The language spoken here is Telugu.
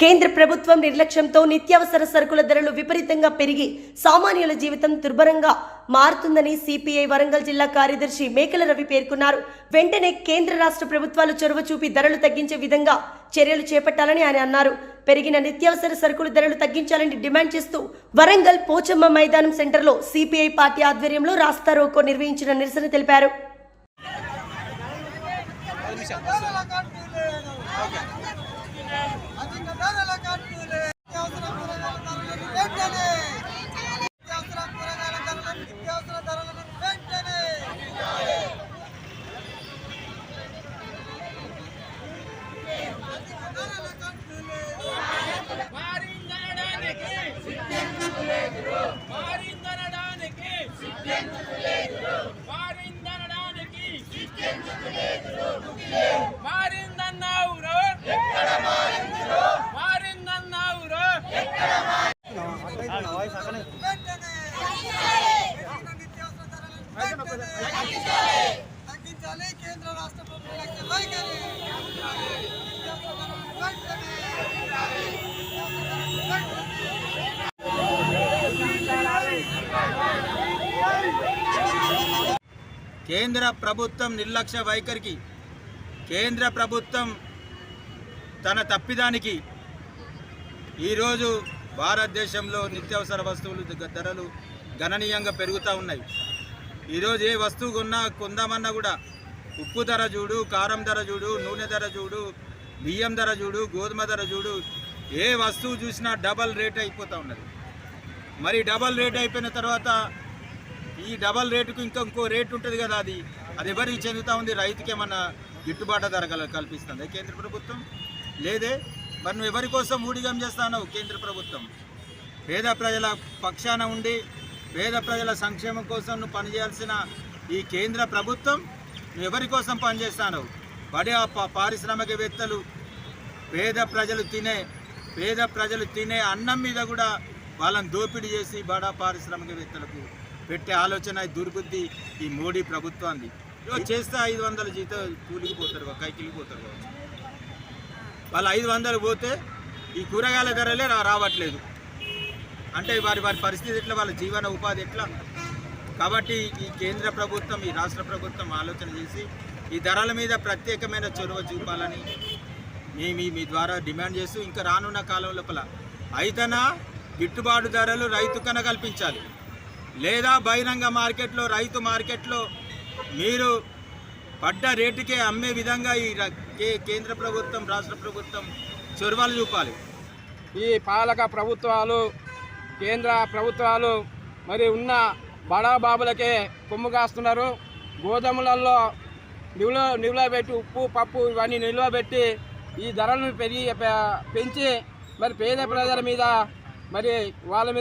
కేంద్ర ప్రభుత్వం నిర్లక్ష్యంతో నిత్యావసర సరుకుల ధరలు విపరీతంగా పెరిగి సామాన్యుల జీవితం దుర్భరంగా మారుతుందని సిపిఐ వరంగల్ జిల్లా కార్యదర్శి మేకల రవి పేర్కొన్నారు. వెంటనే కేంద్ర రాష్ట్ర ప్రభుత్వాలు చొరవ చూపి ధరలు తగ్గించే విధంగా చర్యలు చేపట్టాలని ఆయన అన్నారు. పెరిగిన నిత్యావసర సరుకుల ధరలు తగ్గించాలని డిమాండ్ చేస్తూ వరంగల్ పోచమ్మ మైదానం సెంటర్లో సిపిఐ పార్టీ ఆధ్వర్యంలో రాస్తా రోకో నిర్వహించిన నిరసన తెలిపారు. తగ్గించాలి కేంద్ర రాష్ట్ర కేంద్ర ప్రభుత్వం నిర్లక్ష్య వైఖరికి కేంద్ర ప్రభుత్వం తన తప్పిదానికి ఈరోజు భారతదేశంలో నిత్యావసర వస్తువులు ధరలు గణనీయంగా పెరుగుతూ ఉన్నాయి. ఈరోజు ఏ వస్తువు కొన్నా కొందామన్నా కూడా ఉప్పు ధర చూడు కారం ధర చూడు నూనె ధర చూడు బియ్యం ధర చూడు గోధుమ ధర చూడు ఏ వస్తువు చూసినా డబల్ రేట్ అయిపోతూ ఉన్నది. మరి డబల్ రేట్ అయిపోయిన తర్వాత ఈ డబల్ రేటుకు ఇంకా ఇంకో రేటు ఉంటుంది కదా అది. అది ఎవరికి చెందుతూ ఉంది? రైతుకి ఏమన్నా గిట్టుబాటు ధర కల- కల్పిస్తుంది కేంద్ర ప్రభుత్వం? లేదే? మరి నువ్వు ఎవరి కోసం ఊడిగం చేస్తావు కేంద్ర ప్రభుత్వం? పేద ప్రజల పక్షాన ఉండి పేద ప్రజల సంక్షేమం కోసం నువ్వు పనిచేయాల్సిన ఈ కేంద్ర ప్రభుత్వం నువ్వు ఎవరి కోసం పనిచేస్తావు బడే ఆ పారిశ్రామికవేత్తలు పేద ప్రజలు తినే పేద ప్రజలు తినే అన్నం మీద కూడా వాళ్ళని దోపిడీ చేసి బడా పారిశ్రామికవేత్తలకు పెట్టే ఆలోచన దుర్బుద్ధి ఈ మోడీ ప్రభుత్వాన్ని చేస్తే ఐదు వందల జీతం కూలికి పోతారు కైకిలికి పోతారు కావచ్చు. వాళ్ళు ఐదు వందలు పోతే ఈ కూరగాయల ధరలే రావట్లేదు. అంటే వారి వారి పరిస్థితి ఎట్లా వాళ్ళ జీవన ఉపాధి ఎట్లా? కాబట్టి ఈ కేంద్ర ప్రభుత్వం ఈ రాష్ట్ర ప్రభుత్వం ఆలోచన చేసి ఈ ధరల మీద ప్రత్యేకమైన చొరవ చూపాలని మేము మీ ద్వారా డిమాండ్ చేస్తూ ఇంకా రానున్న కాలం లోపల అయితేనా గిట్టుబాటు ధరలు రైతు కన కల్పించాలి. లేదా బహిరంగ మార్కెట్లో రైతు మార్కెట్లో మీరు పడ్డ రేటుకే అమ్మే విధంగా ఈ కేంద్ర ప్రభుత్వం రాష్ట్ర ప్రభుత్వం చొరవలు చూపాలి. ఈ పాలక ప్రభుత్వాలు కేంద్ర ప్రభుత్వాలు మరి ఉన్న బడా బాబులకే కొమ్ము కాస్తున్నారు. గోధుమలలో నిల్వ నిల్వబెట్టి ఉప్పు పప్పు ఇవన్నీ నిల్వబెట్టి ఈ ధరలను పెరిగి పెంచి మరి పేద ప్రజల మీద మరి వాళ్ళ మీద